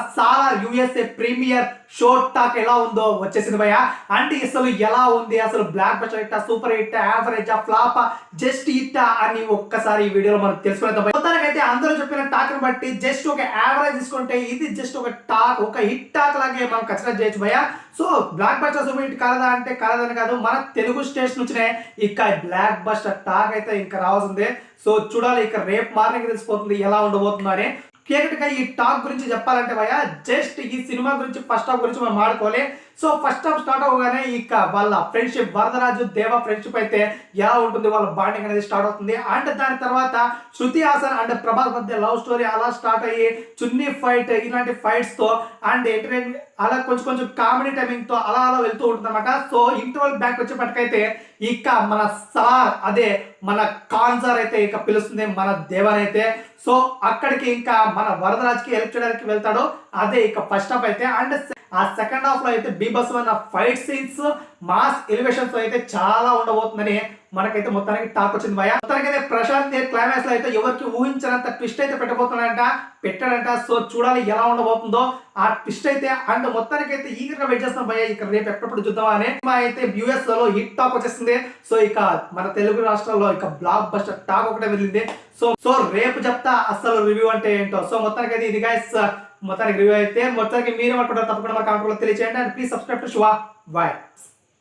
సారా USA premiere show talk ఎలా ఉందో వచ్చేసింది భయ అంటే అసలు ఎలా ఉంది? అసలు blockbuster hit super hit average flop just hit అని ఒక్కసారి ఈ వీడియోలో మనం తెలుసుకునేద్దాం. మొత్తానికైతే అందరూ చెప్పిన టాక్ని బట్టి జస్ట్ ఒక యావరేజ్ తీసుకుంటే ఇది జస్ట్ ఒక టాక్ ఒక హిట్ టాక్ లాగే మనం ఖచ్చితంగా చేయొచ్చు భయ so blockbuster super hit కాదా అంటే కాదని కాదు మన తెలుగు స్టేట్స్ నుంచినే ఇక బ్లాక్ బస్టర్ టాక్ అయితే ఇంకా రావాల్సిందే. సో చూడాలి ఇక రేపు మార్నింగ్ తెలిసిపోతుంది ఎలా ఉండబోతుందో అని ఈ టాక్ గురించి చెప్పాలంటే భయ జస్ట్ ఈ సినిమా గురించి ఫస్ట్ టాక్ గురించి మనం ఆడుకోలే సో ఫస్ట్ హాఫ్ స్టార్ట్ అవ్వగానే ఇక వాళ్ళ ఫ్రెండ్షిప్ వరదరాజు దేవ ఫ్రెండ్షిప్ అయితే ఎలా ఉంటుంది వాళ్ళ బాండింగ్ అనేది స్టార్ట్ అవుతుంది. అండ్ దాని తర్వాత శృతి హాసన్ అండ్ ప్రభాస్ మధ్య లవ్ స్టోరీ అలా స్టార్ట్ అయ్యి చున్నీ ఫైట్ ఇలాంటి ఫైట్స్తో అండ్ ఎంటర్టైన్మెంట్ అలా కొంచెం కొంచెం కామెడీ టైమింగ్తో అలా అలా వెళ్తూ ఉంటుంది అనమాట సో ఇంటర్వల్ బ్యాక్ వచ్చేపటికైతే ఇక మన సార్ అదే మన కాన్సార్ అయితే ఇక పిలుస్తుంది మన దేవన్ అయితే సో అక్కడికి ఇంకా మన వరదరాజ్కి హెల్ప్ చేయడానికి వెళ్తాడు. అదే ఇక ఫస్ట్ హాఫ్ అయితే. అండ్ ఆ సెకండ్ హాఫ్లో అయితే బీబస్ one fight scenes mass elevations అయితే చాలా ఉండబోతుందని మనకైతే మొత్తానికి టాక్ వచ్చింది భయ మొత్తానికైతే ప్రశాంత్ క్లైమాక్స్లో అయితే ఎవరికి ఊహించినంత ట్విస్ట్ అయితే పెట్టబోతున్నాడంట పెట్టాడంట. సో చూడాలి ఎలా ఉండబోతుందో. ఆ ట్విస్ట్ అయితే అండ్ మొత్తానికి అయితే ఈగర్గా వెయిట్ చేస్తాం భయ ఇక్కడ రేపు ఎప్పుడప్పుడు చూద్దాం అని. మా అయితే యుఎస్లో హిట్ టాక్ వచ్చేసింది. సో ఇక మన తెలుగు రాష్ట్రాల్లో ఇక బ్లాక్ బస్టర్ టాక్ ఒకటే వెళ్ళింది. సో సో రేపు చెప్తా అసలు రివ్యూ అంటే ఏంటో. సో మొత్తానికి అయితే ఇది గైస్ మొత్తానికి రివ్యూ అయితే మొత్తానికి మీరు అనుకుంటారు తప్పకుండా మా కామెంట్లో తెలియజేయండి and please subscribe to Shiva bye